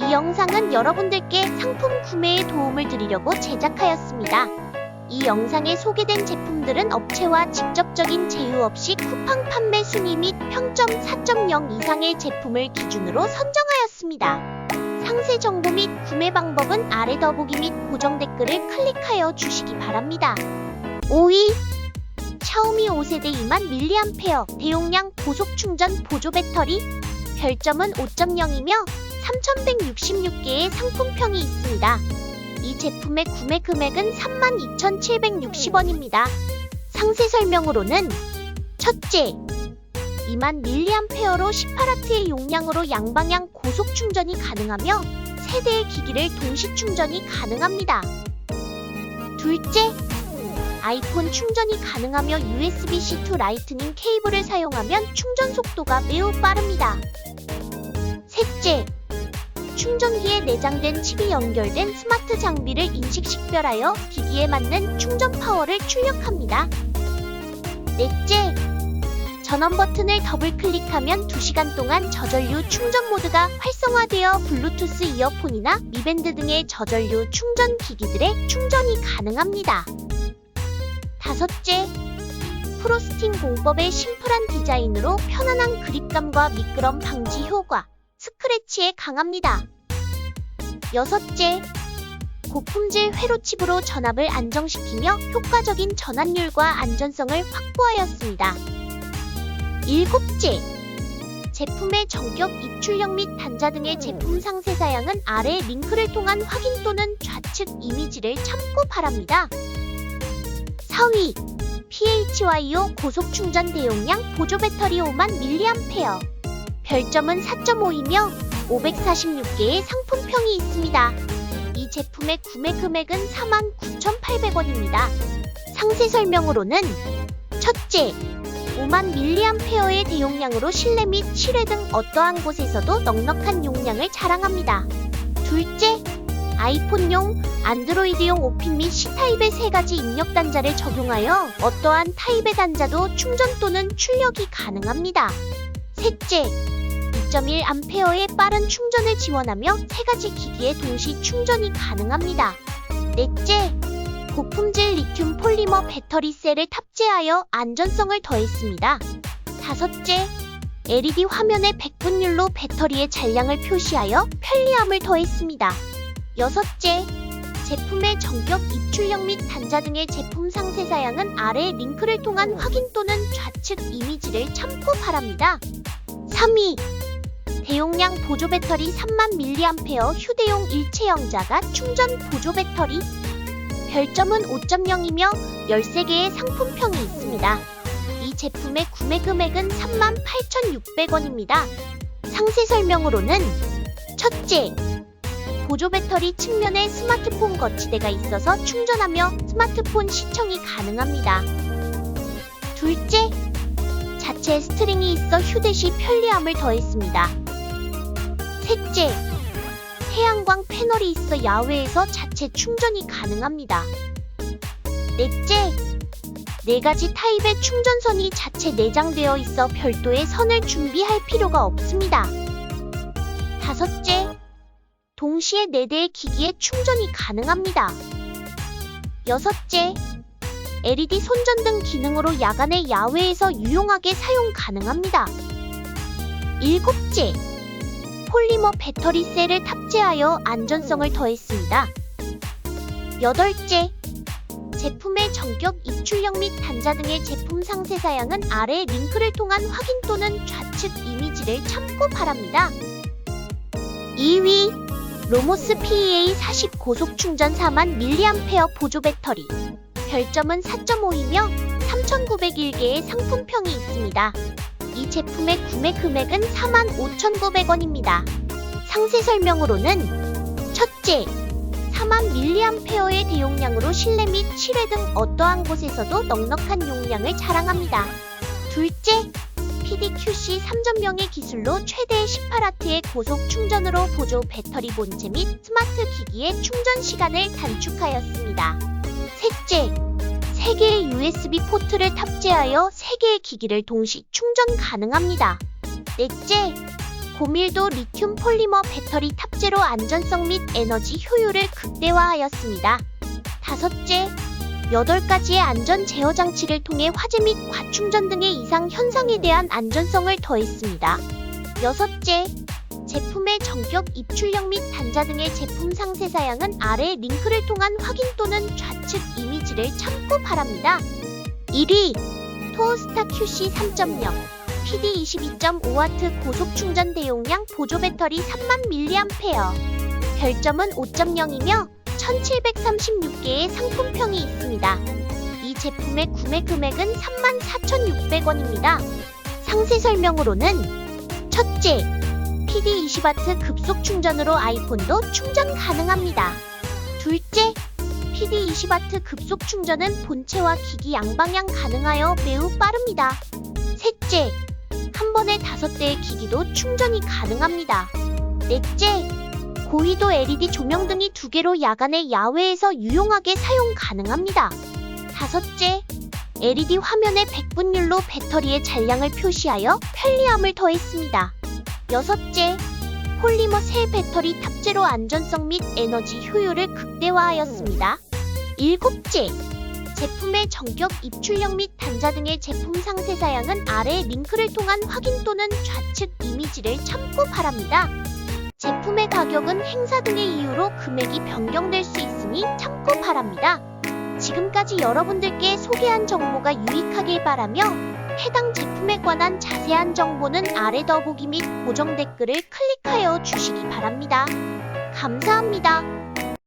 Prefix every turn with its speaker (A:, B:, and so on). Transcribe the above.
A: 이 영상은 여러분들께 상품 구매에 도움을 드리려고 제작하였습니다. 이 영상에 소개된 제품들은 업체와 직접적인 제휴 없이 쿠팡 판매 순위 및 평점 4.0 이상의 제품을 기준으로 선정하였습니다. 상세 정보 및 구매 방법은 아래 더보기 및 고정 댓글을 클릭하여 주시기 바랍니다. 5위 샤오미 5세대 2만 mAh 대용량 고속 충전 보조 배터리 별점은 5.0이며 3,166개의 상품평이 있습니다. 이 제품의 구매 금액은 32,760원입니다. 상세 설명으로는 첫째, 2만 mAh로 18W의 용량으로 양방향 고속 충전이 가능하며 세대의 기기를 동시 충전이 가능합니다. 둘째, 아이폰 충전이 가능하며 USB-C to 라이트닝 케이블을 사용하면 충전 속도가 매우 빠릅니다. 셋째, 충전기에 내장된 칩이 연결된 스마트 장비를 인식 식별하여 기기에 맞는 충전 파워를 출력합니다. 넷째, 전원 버튼을 더블 클릭하면 2시간 동안 저전류 충전 모드가 활성화되어 블루투스 이어폰이나 미밴드 등의 저전류 충전 기기들의 충전이 가능합니다. 다섯째, 프로스팅 공법의 심플한 디자인으로 편안한 그립감과 미끄럼 방지 효과, 스크래치에 강합니다. 여섯째, 고품질 회로칩으로 전압을 안정시키며 효과적인 전환율과 안전성을 확보하였습니다. 일곱째, 제품의 전격 입출력 및 단자 등의 제품 상세 사양은 아래 링크를 통한 확인 또는 좌측 이미지를 참고 바랍니다. 4위 PHYO 고속 충전 대용량 보조 배터리 5만 mAh 별점은 4.5이며 546개의 상품평이 있습니다. 이 제품의 구매 금액은 49,800원입니다. 상세 설명으로는 첫째, 5만 mAh의 대용량으로 실내 및 실외 등 어떠한 곳에서도 넉넉한 용량을 자랑합니다. 둘째, 아이폰용, 안드로이드용 오핀 및 C타입의 세 가지 입력 단자를 적용하여 어떠한 타입의 단자도 충전 또는 출력이 가능합니다. 셋째, 2.1A의 빠른 충전을 지원하며 세 가지 기기에 동시 충전이 가능합니다. 넷째, 고품질 리튬 폴리머 배터리 셀을 탑재하여 안전성을 더했습니다. 다섯째, LED 화면의 백분율로 배터리의 잔량을 표시하여 편리함을 더했습니다. 여섯째, 제품의 전격 입출력 및 단자 등의 제품 상세 사양은 아래 링크를 통한 확인 또는 좌측 이미지를 참고 바랍니다. 3위, 대용량 보조 배터리 3만 mAh 휴대용 일체형 자가 충전 보조 배터리 별점은 5.0이며 13개의 상품평이 있습니다. 이 제품의 구매 금액은 38,600원입니다. 상세 설명으로는 첫째, 보조 배터리 측면에 스마트폰 거치대가 있어서 충전하며 스마트폰 시청이 가능합니다. 둘째, 자체 스트링이 있어 휴대 시 편리함을 더했습니다. 셋째, 태양광 패널이 있어 야외에서 자체 충전이 가능합니다. 넷째, 네 가지 타입의 충전선이 자체 내장되어 있어 별도의 선을 준비할 필요가 없습니다. 다섯째, 동시에 4대의 기기에 충전이 가능합니다. 여섯째, LED 손전등 기능으로 야간에 야외에서 유용하게 사용 가능합니다. 일곱째, 폴리머 배터리 셀을 탑재하여 안전성을 더했습니다. 여덟째, 제품의 전격 입출력 및 단자 등의 제품 상세 사양은 아래 링크를 통한 확인 또는 좌측 이미지를 참고 바랍니다. 2위 로모스 PEA 40 고속 충전 4만 mAh 보조 배터리 별점은 4.5이며 3,901개의 상품평이 있습니다. 이 제품의 구매 금액은 45,900원입니다. 상세 설명으로는 첫째, 4만 mAh의 대용량으로 실내 및 실외 등 어떠한 곳에서도 넉넉한 용량을 자랑합니다. 둘째, PDQC 3.0의 기술로 최대 18W의 고속 충전으로 보조 배터리 본체 및 스마트 기기의 충전 시간을 단축하였습니다. 셋째, 3개의 USB 포트를 탑재하여 3개의 기기를 동시 충전 가능합니다. 넷째, 고밀도 리튬 폴리머 배터리 탑재로 안전성 및 에너지 효율을 극대화하였습니다. 다섯째, 8가지의 안전 제어 장치를 통해 화재 및 과충전 등의 이상 현상에 대한 안전성을 더했습니다. 여섯째, 제품의 전격 입출력 및 단자 등의 제품 상세 사양은 아래 링크를 통한 확인 또는 좌측 이미지를 참고 바랍니다. 1위 토스타 QC 3.0 PD 22.5W 고속 충전 대용량 보조 배터리 3만 mAh 별점은 5.0이며 1736개의 상품평이 있습니다. 이 제품의 구매 금액은 34,600원입니다. 상세 설명으로는 첫째, PD 20W 급속 충전으로 아이폰도 충전 가능합니다. 둘째, PD 20W 급속 충전은 본체와 기기 양방향 가능하여 매우 빠릅니다. 셋째, 한 번에 다섯 대의 기기도 충전이 가능합니다. 넷째, 고위도 LED 조명 등이 두 개로 야간에 야외에서 유용하게 사용 가능합니다. 다섯째, LED 화면에 100분율로 배터리의 잔량을 표시하여 편리함을 더했습니다. 여섯째, 폴리머 새 배터리 탑재로 안전성 및 에너지 효율을 극대화하였습니다. 일곱째, 제품의 전격 입출력 및 단자 등의 제품 상세 사양은 아래 링크를 통한 확인 또는 좌측 이미지를 참고 바랍니다. 제품의 가격은 행사 등의 이유로 금액이 변경될 수 있으니 참고 바랍니다. 지금까지 여러분들께 소개한 정보가 유익하길 바라며 해당 제품에 관한 자세한 정보는 아래 더보기 및 고정 댓글을 클릭하여 주시기 바랍니다. 감사합니다.